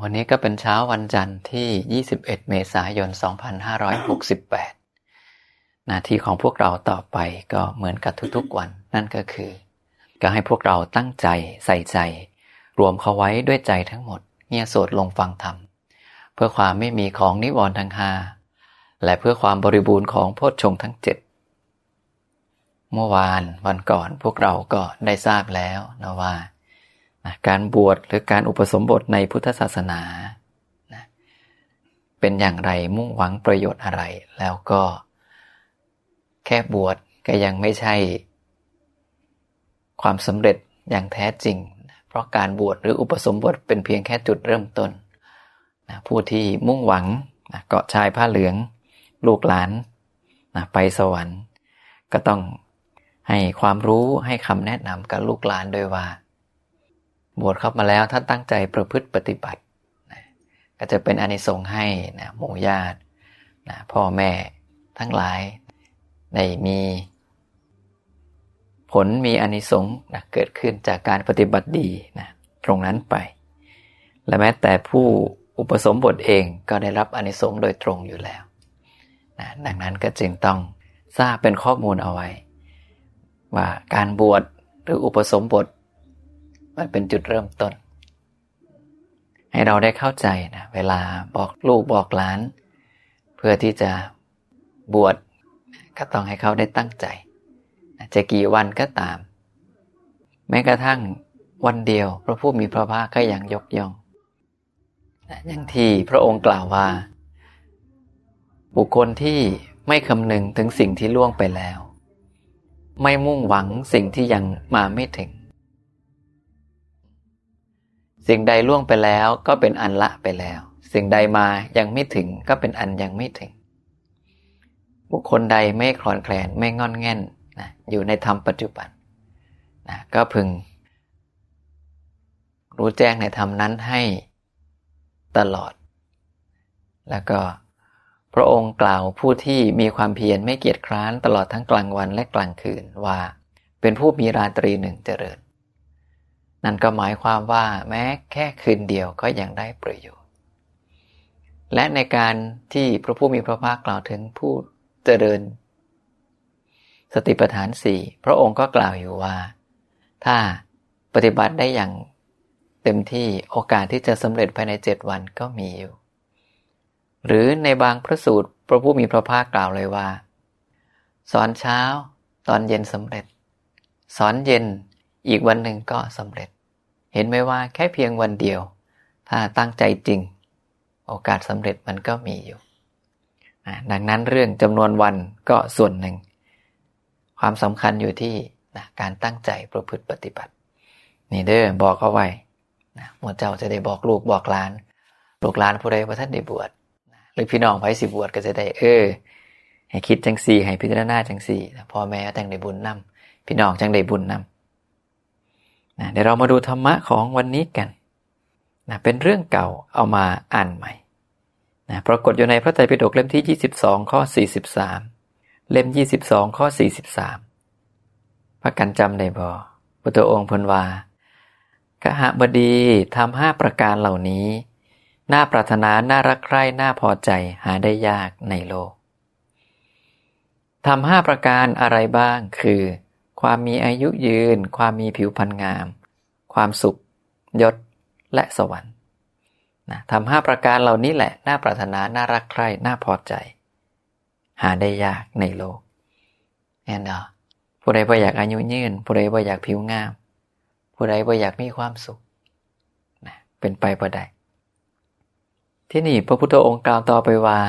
วันนี้ก็เป็นเช้าวันจันทร์ที่ 21 เมษายน 2568 หน้าที่ของพวกเราต่อไปก็เหมือนกับทุกๆวัน นั่นก็คือ ก็ให้พวกเราตั้งใจใส่ใจ รวมเขาไว้ด้วยใจทั้งหมด เงียโสดลงฟังธรรม เพื่อความไม่มีของนิวรณ์ทั้งห้าและเพื่อความบริบูรณ์ของโพชฌงค์ทั้งเจ็ดเมื่อวานวันก่อนพวกเราก็ได้ทราบแล้วนะว่า การบวชหรือการอุปสมบทในพุทธศาสนานะเป็นอย่างไรมุ่งหวังประโยชน์อะไร แล้วก็แค่บวชก็ยังไม่ใช่ ความสำเร็จอย่างแท้จริง เพราะการบวชหรืออุปสมบทเป็นเพียงแค่จุดเริ่มต้นนะผู้ที่มุ่งหวังนะเกาะชายผ้าเหลือง ลูกหลานนะไปสวรรค์ ก็ต้องให้ความรู้ให้คำแนะนำกับลูกหลานโดยว่า บวชเข้ามาแล้วถ้าตั้งใจประพฤติปฏิบัตินะก็จะเป็นอนิสงส์ให้นะหมู่ญาตินะพ่อแม่ทั้งหลายได้มีผลมีอนิสงส์นะเกิดขึ้นจากการปฏิบัติดีนะตรงนั้นไป และแม้แต่ผู้อุปสมบทเองก็ได้รับอนิสงส์โดยตรงอยู่แล้วนะดังนั้นก็จึงต้องทราบเป็นข้อมูลเอาไว้ ว่าการบวชหรืออุปสมบท มันเป็นจุดเริ่มต้น ให้เราได้เข้าใจนะเวลาบอกลูกบอกหลาน เพื่อที่จะบวชก็ต้องให้เขาได้ตั้งใจ จะกี่วันก็ตาม แม้กระทั่งวันเดียว พระผู้มีพระภาคก็ยังยกย่องอย่างที่พระองค์กล่าวว่า บุคคลที่ไม่คำนึงถึงสิ่งที่ล่วงไปแล้ว ไม่มุ่งหวังสิ่งที่ยังมาไม่ถึง สิ่งใดล่วงไปแล้วก็เป็นอันละไปแล้ว สิ่งใดมายังไม่ถึงก็เป็นอันยังไม่ถึง บุคคลใดไม่คลอนแคลนไม่งอนแง่นนะอยู่ในธรรมปัจจุบันนะก็พึง รู้แจ้งในธรรมนั้นให้ตลอด แล้วก็พระองค์กล่าวผู้ที่มีความเพียรไม่เกียจคร้านตลอดทั้งกลางวันและกลางคืนว่า เป็นผู้มีราตรีหนึ่งเจริญ นั่นก็หมายความว่าแม้แค่คืนเดียวก็ยังได้ประโยชน์ และในการที่พระผู้มีพระภาคกล่าวถึงผู้เจริญ สติปัฏฐานสี่พระองค์ก็กล่าวอยู่ว่า ถ้าปฏิบัติได้อย่างเต็มที่โอกาสที่จะสำเร็จภายในเจ็ดวันก็มีอยู่ หรือในบางพระสูตรพระผู้มีพระภาคกล่าวเลยว่า สอนเช้า ตอนเย็นสำเร็จ สอนเย็น อีกวันหนึ่งก็สำเร็จ เห็นไหมว่าแค่เพียงวันเดียว ถ้าตั้งใจจริง โอกาสสำเร็จมันก็มีอยู่ดังนั้นเรื่องจำนวนวันก็ส่วนหนึ่ง ความสำคัญอยู่ที่นะการตั้งใจประพฤติปฏิบัติ นี่เด้อบอกเอาไว้นะหมวดเจ้าจะได้บอกลูกบอกหลาน ลูกหลานผู้ใดพระท่านได้บวชหรือพี่น้องไผสิบวชก็จะได้เออให้คิดจังสี่ให้พิจารณาจังสี่พ่อแม่แต่งได้บุญนำพี่น้องจังได้บุญนำ นะเดี๋ยวเรามาดูธรรมะของวันนี้กันนะเป็นเรื่องเก่าเอามาอ่านใหม่นะปรากฏอยู่ในพระไตรปิฎกเล่มที่ 22 ข้อ 43 เล่ม 22 ข้อ 43 พระกันจำได้บ่พุทธองค์พนวากหบดีทำห้าประการเหล่านี้ น่าปรารถนา น่ารักใคร่ น่าพอใจหาได้ยากในโลกทำห้าประการอะไรบ้างคือ ความมีอายุยืน ความมีผิวพรรณงาม ความสุข ยศ และสวรรค์นะทำห้าประการเหล่านี้แหละ น่าปรารถนา น่ารักใคร่ น่าพอใจ หาได้ยากในโลกแน่นอนผู้ใดบ่อยากอายุยืน ผู้ใดบ่อยากผิวงาม ผู้ใดบ่อยากมีความสุขนะเป็นไปบ่ได้ที่นี่พระพุทธองค์กล่าวต่อไปว่า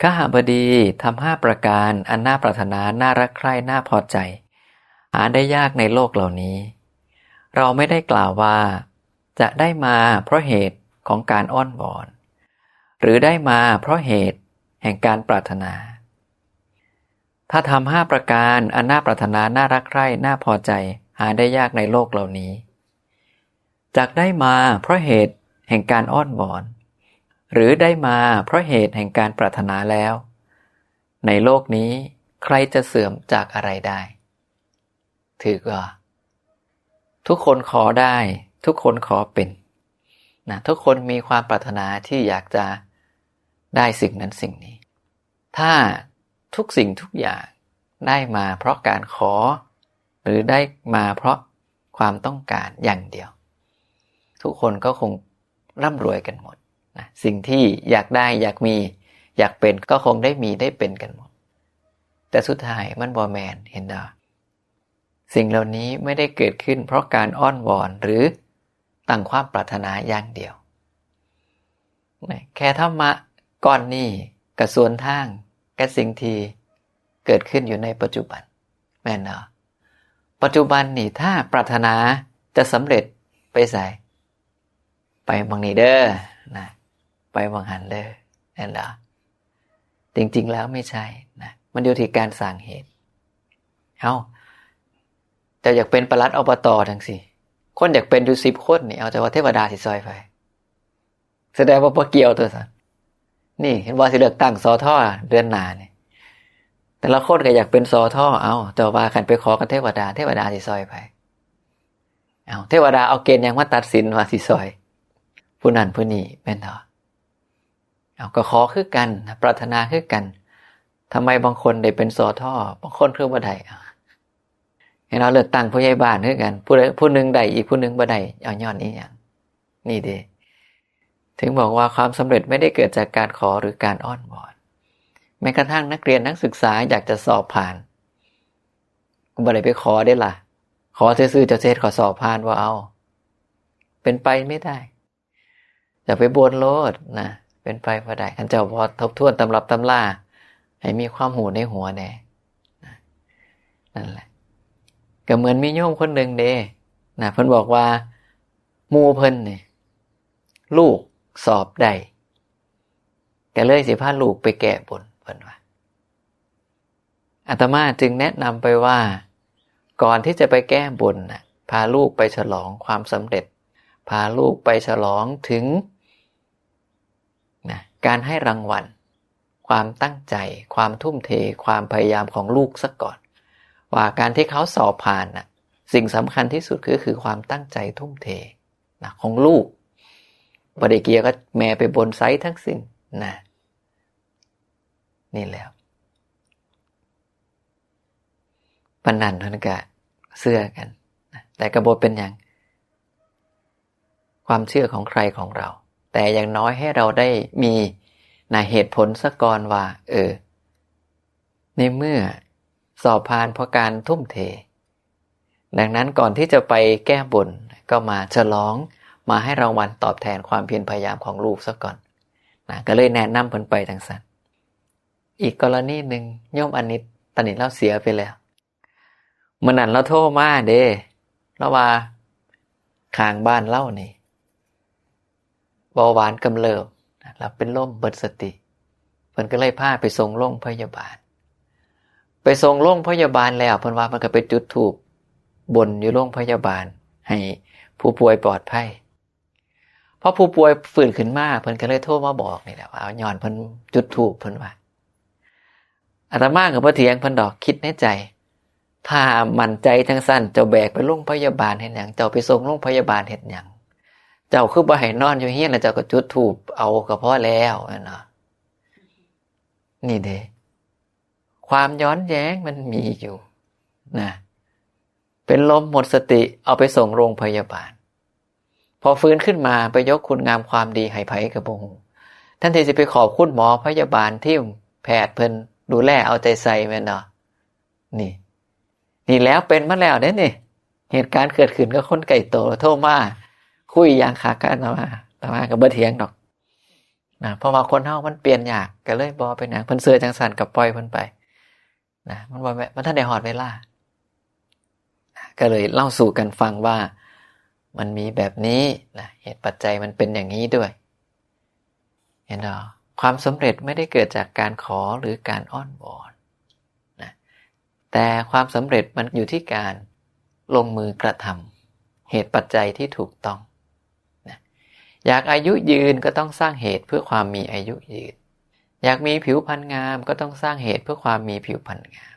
ข้าหาบดีทำห้าประการอันน่าปรารถนา น่ารักใคร่ น่าพอใจ หาได้ยากในโลกเหล่านี้ เราไม่ได้กล่าวว่า จะได้มาเพราะเหตุของการอ้อนวอน หรือได้มาเพราะเหตุแห่งการปรารถนา ถ้าทำห้าประการอันน่าปรารถนาน่ารักใคร่น่าพอใจหาได้ยากในโลกเหล่านี้จากได้มาเพราะเหตุแห่งการอ้อนวอน หรือได้มาเพราะเหตุแห่งการปรารถนาแล้ว ในโลกนี้ใครจะเสื่อมจากอะไรได้ ถือว่าทุกคนขอได้ ทุกคนขอเป็นนะทุกคนมีความปรารถนาที่อยากจะได้สิ่งนั้นสิ่งนี้ ถ้าทุกสิ่งทุกอย่างได้มาเพราะการขอ หรือได้มาเพราะความต้องการอย่างเดียว ทุกคนก็คงร่ำรวยกันหมดนะสิ่งที่อยากได้อยากมีอยากเป็นก็คงได้มีได้เป็นกันหมด แต่สุดท้ายมันบอแมนเห็นดา สิ่งเหล่านี้ไม่ได้เกิดขึ้นเพราะการอ้อนวอนหรือตั้งความปรารถนาอย่างเดียว แค่ธรรมะก้อนนี้กระส่วนทางกับสิ่งที่เกิดขึ้นอยู่ในปัจจุบัน แม่นเนาะปัจจุบันนี่ถ้าปรารถนาจะสำเร็จไปใส่ไปบางนี้เด้อนะไปบางหันเด้อแม่นเนาะจริงๆแล้วไม่ใช่นะมันอยู่ที่การสร้างเหตุเอา จะอยากเป็นประลัดอบตทั้งสิคนอยากเป็นอยู่สิบคนนี่เอาแต่ว่าเทวดาสิซอยไปแสดงว่าพอเกี่ยวตัวสันนี่เห็นว่าสิเลือกตั้งซอท่อเดือนหนาเนี่ยแต่ละคนก็อยากเป็นซอท่อเอาแต่ว่าขันไปขอกันเทวดา เทวดาสิซอยไป เอาเทวดาเอาเกณฑ์ยังมาตัดสินว่าสิซอย ผู้นั้นผู้นี้เป็นเถอะเอาก็ขอคือกัน ปรารถนาคือกันทำไมบางคนได้เป็นซอท่อบางคนคือบ่ได้ ให้เราเลือกตั้งผู้ใหญ่บ้านคือกัน ผู้ผู้หนึ่งได้อีกผู้หนึ่งบ่ได้เอาย้อนนี้อย่างนี่เด้ถึงบอกว่าความสำเร็จไม่ได้เกิดจากการขอหรือการอ้อนวอนแม้กระทั่งนักเรียนนักศึกษาอยากจะสอบผ่านก็บ่ได้ไปขอได้ล่ะ ขอซื่อๆจะเซตขอสอบผ่านว่าเอา เป็นไปไม่ได้จะไปบนโลดนะเป็นไปพอได้ขันเจ้าพอทบทวนตำรับตำล่าให้มีความหูในหัวแน่นั่นแหละ ก็เหมือนมีโยมคนหนึ่งเด้นะเพิ่นบอกว่ามูเพิ่นเนี่ยลูกสอบได้แกเลยสิพาลูกไปแก้บนเพิ่นว่าอาตมาจึงแนะนำไปว่า ก่อนที่จะไปแก้บนนะพาลูกไปฉลองความสำเร็จ พาลูกไปฉลองถึงนะการให้รางวัล ความตั้งใจ ความทุ่มเท ความพยายามของลูกซะก่อน ว่าการที่เขาสอบผ่านนะสิ่งสำคัญที่สุดคือคือความตั้งใจทุ่มเทนะของลูกบริเกียก็แม่ไปบนไซต์ทั้งสิ้นนะนี่แล้วปนนันทนก็เสื้อกันนะแต่กระบฏเป็นอย่าง ความเชื่อของใครของเรา แต่อย่างน้อยให้เราได้มีนะเหตุผลสะก่อนว่า เออ ในเมื่อ สอบผ่านเพราะการทุ่มเท ดังนั้นก่อนที่จะไปแก้บนก็มาฉลองมาให้รางวัลตอบแทนความเพียรพยายามของลูกซะก่อนนะก็เลยแนะนำเพิ่นไปทางสันอีกกรณีหนึ่งโยมอนิตตอนนี้เราเสียไปแล้วมื่อนั้นเราโทรมาเด้เราว่าข้างบ้านเล่านี่เบาหวานกำเริบเราเป็นล่มเบิดสติเพิ่นก็เลยพาไปส่งโรงพยาบาล ไปส่งโรงพยาบาลแล้วเพิ่นว่ามันก็ไปจุดถูกบนอยู่โรงพยาบาล ให้ผู้ป่วยปลอดภัยพอผู้ป่วยฟื้นขึ้นมาเพิ่นก็เลยโทรมาบอกนี่แหละว่าเอาย้อนเพิ่นจุดถูกเพิ่นว่าอาตมากับพระเถียงเพิ่นดอกคิดในใจ ถ้ามั่นใจทั้งสั้นเจ้าแบกไปโรงพยาบาลเห็นอย่างเจ้าไปส่งโรงพยาบาลเห็นอย่างเจ้าคือบ่ให้นอนอยู่เฮียนแล้วเจ้าก็จุดถูกเอาก็พอแล้วนะนี่เด้ ความย้อนแย้งมันมีอยู่นะเป็นลมหมดสติเอาไปส่งโรงพยาบาล พอฟื้นขึ้นมาไปยกคุณงามความดีให้ไผกระบงท่านที่จะไปขอบคุณหมอพยาบาลที่แพทย์เพิ่นดูแลเอาใจใส่แม่นเนาะนี่ นี่แล้วเป็นมาแล้วเนี่ยนี่เหตุการณ์เกิดขึ้นก็คนไก่โตโทษมาคุยอย่างขากันมาแต่ว่าก็บ่เถียงดอกนะเพราะว่าคนเฮามันเปลี่ยนยากก็เลยบอเป็นอย่างเพิ่นเสือจังสันกับปล่อยเพิ่นไป นะมันบ่มันท่านได้หอดเวลา ก็เลยเล่าสู่กันฟังว่ามันมีแบบนี้นะเหตุปัจจัยมันเป็นอย่างนี้ด้วย เห็นหรอความสำเร็จไม่ได้เกิดจากการขอหรือการอ้อนวอนนะแต่ความสำเร็จมันอยู่ที่การลงมือกระทำเหตุปัจจัยที่ถูกต้องนะอยากอายุยืนก็ต้องสร้างเหตุเพื่อความมีอายุยืน อยากมีผิวพรรณงามก็ต้องสร้างเหตุเพื่อความมีผิวพรรณงาม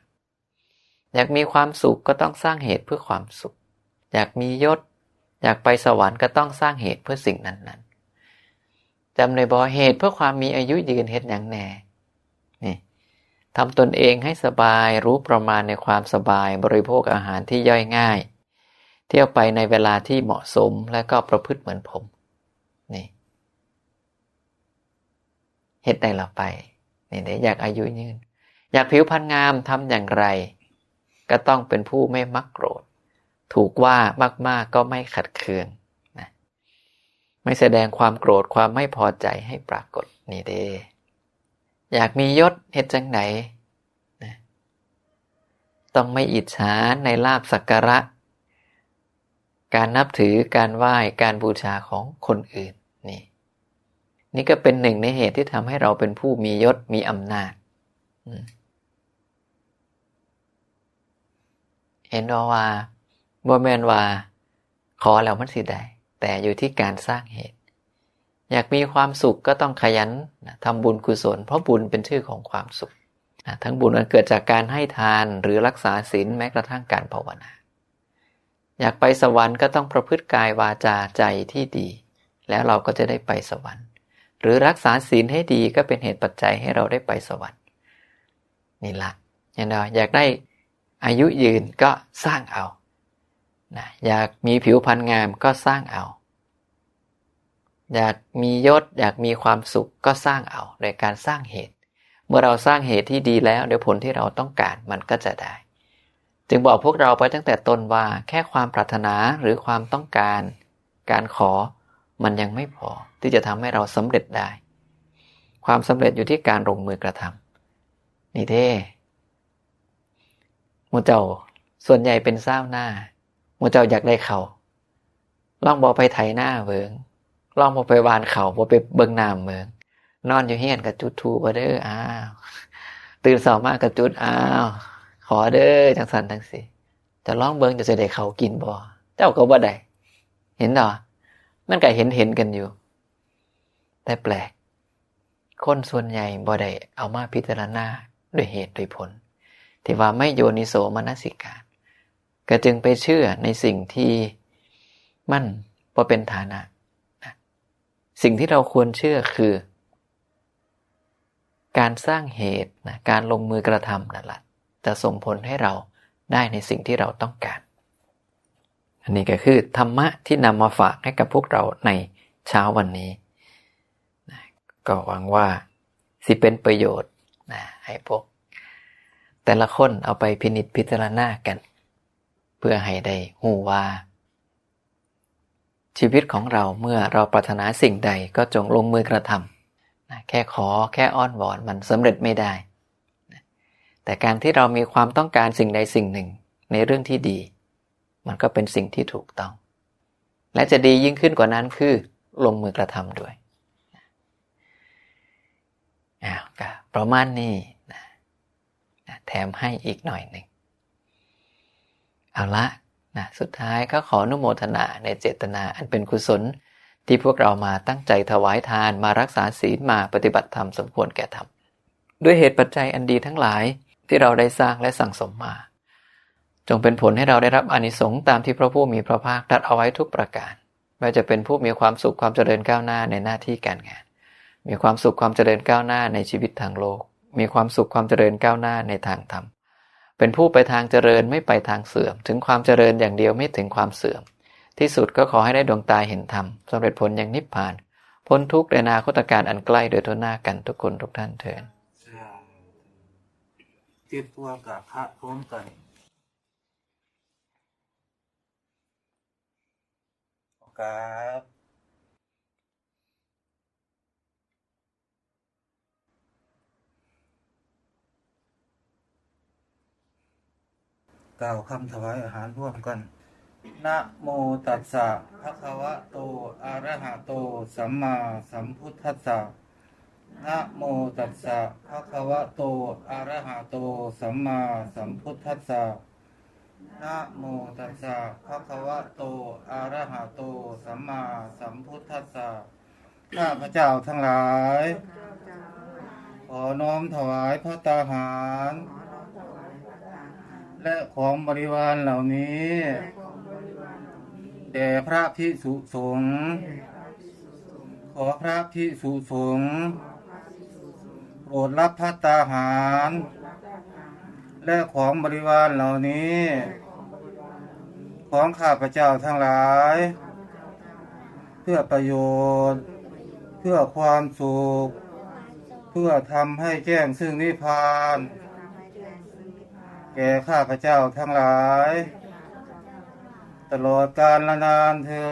อยากมีความสุขก็ต้องสร้างเหตุเพื่อความสุข อยากมียศ อยากไปสวรรค์ก็ต้องสร้างเหตุเพื่อสิ่งนั้นจำในบอเหตุเพื่อความมีอายุยืนเฮ็ดอย่างแน่นี่ทำตนเองให้สบายรู้ประมาณในความสบายบริโภคอาหารที่ย่อยง่าย เที่ยวไปในเวลาที่เหมาะสมและก็ประพฤติเหมือนผมนี่ เฮ็ดได้ละไปนี่เดี๋ยวอยากอายุยืน อยากผิวพรรณงามทำอย่างไร ก็ต้องเป็นผู้ไม่มักโกรธ ถูกว่ามาก ๆก็ไม่ขัดเคืองนะไม่แสดงความโกรธความไม่พอใจให้ปรากฏนี่เด้อยากมียศเฮ็ดจังไหนนะต้องไม่อิจฉาในลาบสักการะ การนับถือการไหว้การบูชาของคนอื่นนี่ นี่ก็เป็นหนึ่งในเหตุที่ทำให้เราเป็นผู้มียศมีอำนาจอืมเห็นว่าบ่แมนว่า ขอแล้วมันสิได้แต่อยู่ที่การสร้างเหตุ อยากมีความสุขก็ต้องขยันทำบุญกุศล เพราะบุญเป็นชื่อของความสุขทั้งบุญอันเกิดจากการให้ทานหรือรักษาศีลแม้กระทั่งการภาวนา อยากไปสวรรค์ก็ต้องประพฤติกายวาจาใจที่ดี แล้วเราก็จะได้ไปสวรรค์ หรือรักษาศีลให้ดีก็เป็นเหตุปัจจัยให้เราได้ไปสวรรค์นี่ละอย่างเราอยากได้อายุยืนก็สร้างเอานะอยากมีผิวพรรณงามก็สร้างเอา อยากมียศอยากมีความสุขก็สร้างเอาโดยการสร้างเหตุ เมื่อเราสร้างเหตุที่ดีแล้วเดี๋ยวผลที่เราต้องการมันก็จะได้ จึงบอกพวกเราไปตั้งแต่ต้นว่าแค่ความปรารถนาหรือความต้องการ การขอ มันยังไม่พอที่จะทำให้เราสำเร็จได้ ความสำเร็จอยู่ที่การลงมือกระทำนี่เท่หมูเจ้าส่วนใหญ่เป็นเศร้าหน้ามูเจ้าอยากได้เขาล่องบอไปไถหน้าเบิงล่องบอไปวานเขาบอไปเบิงน้ำเบิงนอนอยู่เฮียนกับจุดทูบเด้ออ้าวตื่นสาวมากกับจุดอ้าวขอเด้อจังสันทั้งสิจะล่องเบิงจะจะได้เขากินบ่เจ้าก็บ่ได้เห็นหรอ มันก็เห็นเห็นกันอยู่ แต่แปลก คนส่วนใหญ่บ่ได้เอามาพิจารณาด้วยเหตุด้วยผล ที่ว่าไม่โยนิโสมนสิการก็จึงไปเชื่อในสิ่งที่มันพอเป็นฐานะนะสิ่งที่เราควรเชื่อคือ การสร้างเหตุนะการลงมือกระทำนั่นแหละจะส่งผลให้เราได้ในสิ่งที่เราต้องการ อันนี้ก็คือธรรมะที่นำมาฝากให้กับพวกเราในเช้าวันนี้นะก็หวังว่าสิเป็นประโยชน์นะให้พวก แต่ละคนเอาไปพินิจพิจารณากัน เพื่อให้ได้หูว่า ชีวิตของเราเมื่อเราปรารถนาสิ่งใดก็จงลงมือกระทำนะแค่ขอแค่อ้อนวอนมันสำเร็จไม่ได้ แต่การที่เรามีความต้องการสิ่งใดสิ่งหนึ่งในเรื่องที่ดี มันก็เป็นสิ่งที่ถูกต้อง และจะดียิ่งขึ้นกว่านั้นคือลงมือกระทำด้วยอ้าวก็ประมาณนี้นะนะแถมให้อีกหน่อยหนึ่งเอาละนะสุดท้ายก็ขออนุโมทนาในเจตนาอันเป็นกุศล ที่พวกเรามาตั้งใจถวายทานมารักษาศีลมาปฏิบัติธรรมสมควรแก่ธรรมด้วยเหตุปัจจัยอันดีทั้งหลายที่เราได้สร้างและสั่งสมมา จงเป็นผลให้เราได้รับอานิสงส์ตามที่พระผู้มีพระภาคตรัสเอาไว้ทุกประการ ไม่ว่าจะเป็นผู้มีความสุขความเจริญก้าวหน้าในหน้าที่การงาน มีความสุขความเจริญก้าวหน้าในชีวิตทางโลก มีความสุขความเจริญก้าวหน้าในทางธรรม เป็นผู้ไปทางเจริญไม่ไปทางเสื่อม ถึงความเจริญอย่างเดียวไม่ถึงความเสื่อม ที่สุดก็ขอให้ได้ดวงตาเห็นธรรมสำเร็จผลอย่างนิพพาน พ้นทุกข์ในอนาคตการอันใกล้โดยทั่วหน้ากันทุกคนทุกท่านเถิดเตรียมตัวกับพระพร้อมกัน ครับ กล่าวคำถวายอาหารร่วมกัน นะโมตัสสะภะคะวะโต อะระหะโต สัมมาสัมพุทธัสสะนะโมตัสสะภะคะวะโต อะระหะโต สัมมาสัมพุทธัสสะ นะโมตัสสะภะคะวะโต อะระหะโต สัมมาสัมพุทธัสสะ ข้าพระเจ้าทั้งหลาย ขอน้อมถวายพระตาหาร และของบริวารเหล่านี้แด่พระพิสุสงฆ์ขอพระพิสุสงฆ์โปรดรับพัตตาหาร และของบริวารเหล่านี้ ของข้าพเจ้าทั้งหลาย เพื่อประโยชน์ เพื่อความสุข เพื่อทำให้แจ้งซึ่งนิพพาน แก่ข้าพเจ้าทั้งหลาย ตลอดกาลละนานเทิ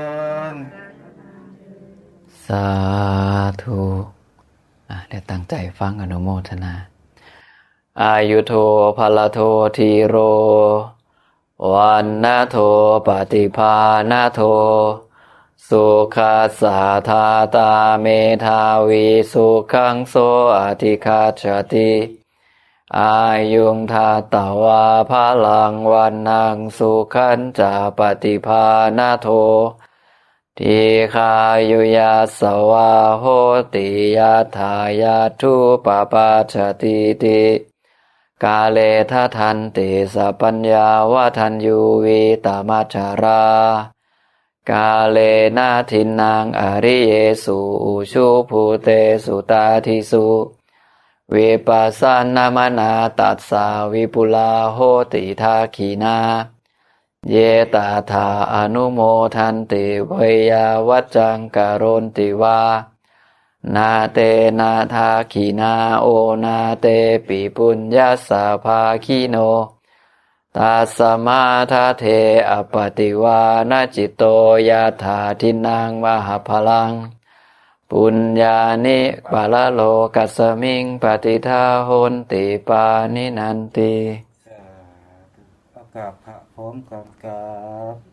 นสาธุเดี๋ยวตั้งใจฟังอนุโมทนา อายุโทภลโททีโร วันนาโทปฏิภาณาโท สุขัสสาธาตาเมธาวีสุขังโสอธิคาชติอายุงทาตาวาพลังวันนังสุขันจะปฏิภาณาโททีคายุยาสวาโหติยาทายาทุปปาชติติ กาเลทะทันติสัปัญญาวะทันยูวีตามาจารา กาเลนาทินางอริเยสุอุชุภูเตสุตาทิสุวิปัสสนามนาตัสสาวิปุลาโหติทาขีนา เยตาธาอนุโมทันติเวยาวัจจังกโรนติวา นาเตนาทาขีนาโอนาเตปิปุญญาสาภาคีโน ตาสมาทาเทอปติวานาจิตโตยาธาทินังมหาพลัง ปุญญานิปะละโลกัสมิงปฏิทาโหนติปานินันติสาธุประกาศพระพร้อมกันครับ